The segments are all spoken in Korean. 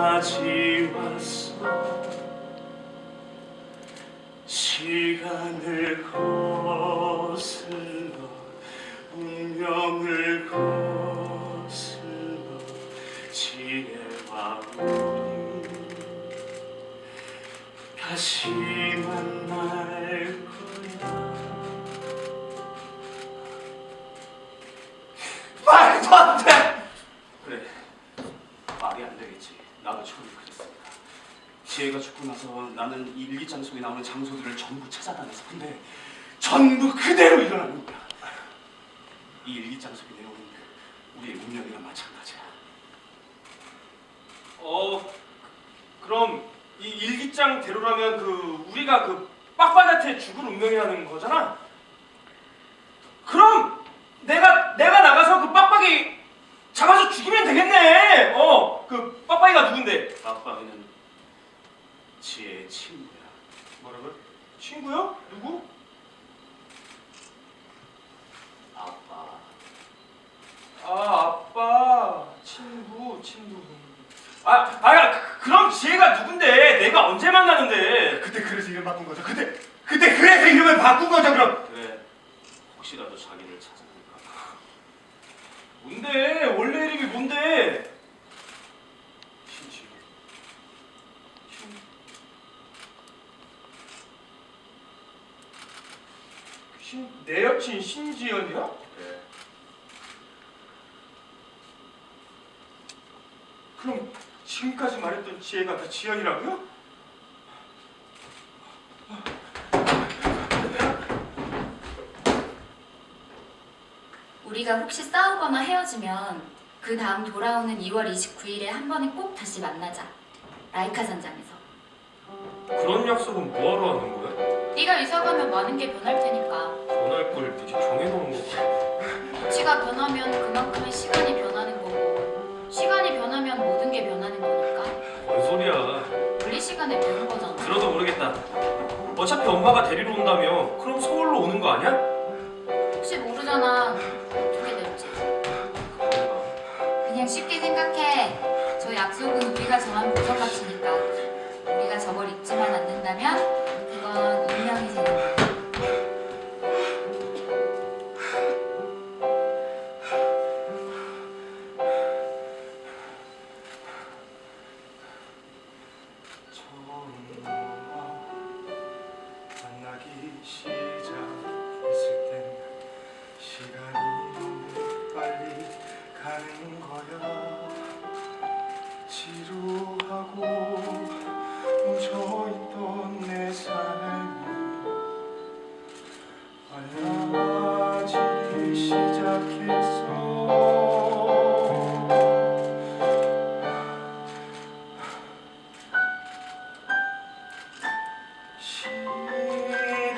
낮이 왔어. 시간을 거슬러 운명을 거슬러 지혜와 우리. 다시 만날 죽고 나서 나는 이 일기장 속에 나오는 장소들을 전부 찾아다녔어 근데 전부 그대로 일어나는 거야 이 일기장 속에 내용은 우리의 운명이랑 마찬가지야 어 그럼 이 일기장대로라면 그 우리가 그 빡빡한테 죽을 운명이라는 거잖아. 그럼 내가 내가 나가서 그 빡빡이 잡아서 죽이면 되겠네. 어 그 빡빡이가 누군데? 아빠는 지혜의 친구야 뭐라고요? 친구요? 누구? 아빠 아 아빠 친구 친구. 아 아야 그- 그럼 지혜가 누군데? 내가 언제 만나는데? 그때 그래서 이름 바꾼 거죠. 그때 그때 그래서 이름을 바꾼 거죠. 그럼 그래 혹시라도 자기를 찾아볼까 봐 뭔데? 원래 이름이 뭔데? 신지혜 신, 내 여친 신지연이야? 그래 그럼 지금까지 말했던 지혜가 다 지연이라고요? 우리가 혹시 싸우거나 헤어지면 그 다음 돌아오는 2월 29일에 한 번은 꼭 다시 만나자. 라이카 산장에서. 그런 약속은 뭐하러 하는 거야? 네가 이사 가면 많은 게 변할 테니까. 변할 걸 미리 정해놓은 거야. 위치가 변하면 그만큼의 시간이 변하는 거고 시간이 변하면 모든 게 변하는 거니까 뭔 소리야? 분리 시간에 배운 거잖아. 들어도 모르겠다. 어차피 엄마가 데리러 온다며. 그럼 서울로 오는 거 아니야? 혹시 모르잖아. 어떻게 될지. 그냥 쉽게 생각해. 저 약속은 우리가 정한 고정 가치니까. 가는 거야. 지루하고 묻혀있던 내 삶이 빨라지기 시작했어. 시간이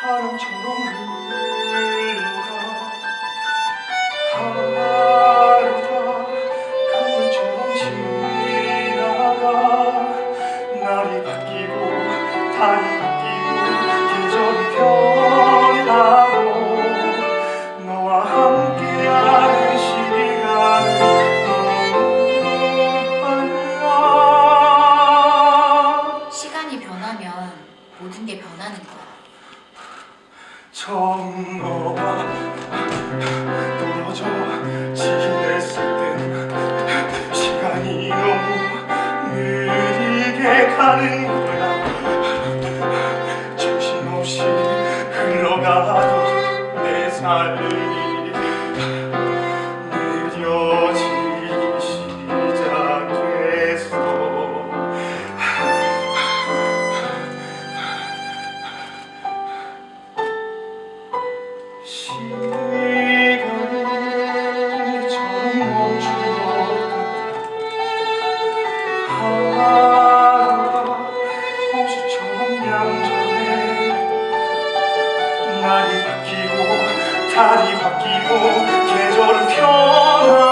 바람처럼 흘러 모든 게 변하는 거야. 처음 너와 떨어져 지냈을 땐 시간이 너무 느리게 가는 거야 달이 바뀌고 계절은 변하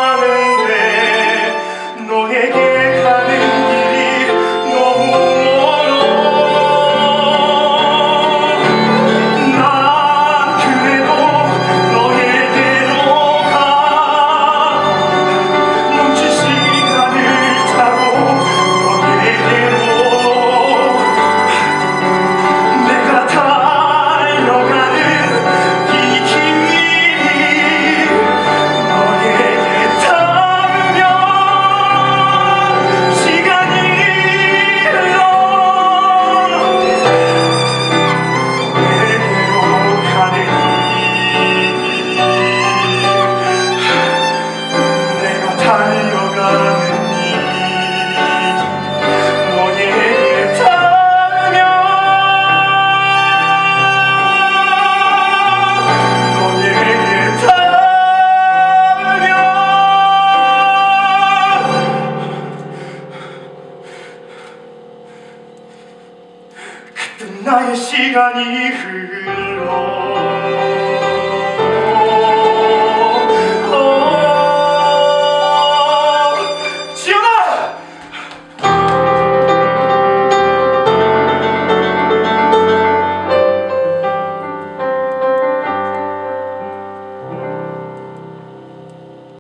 나의 시간이 흘러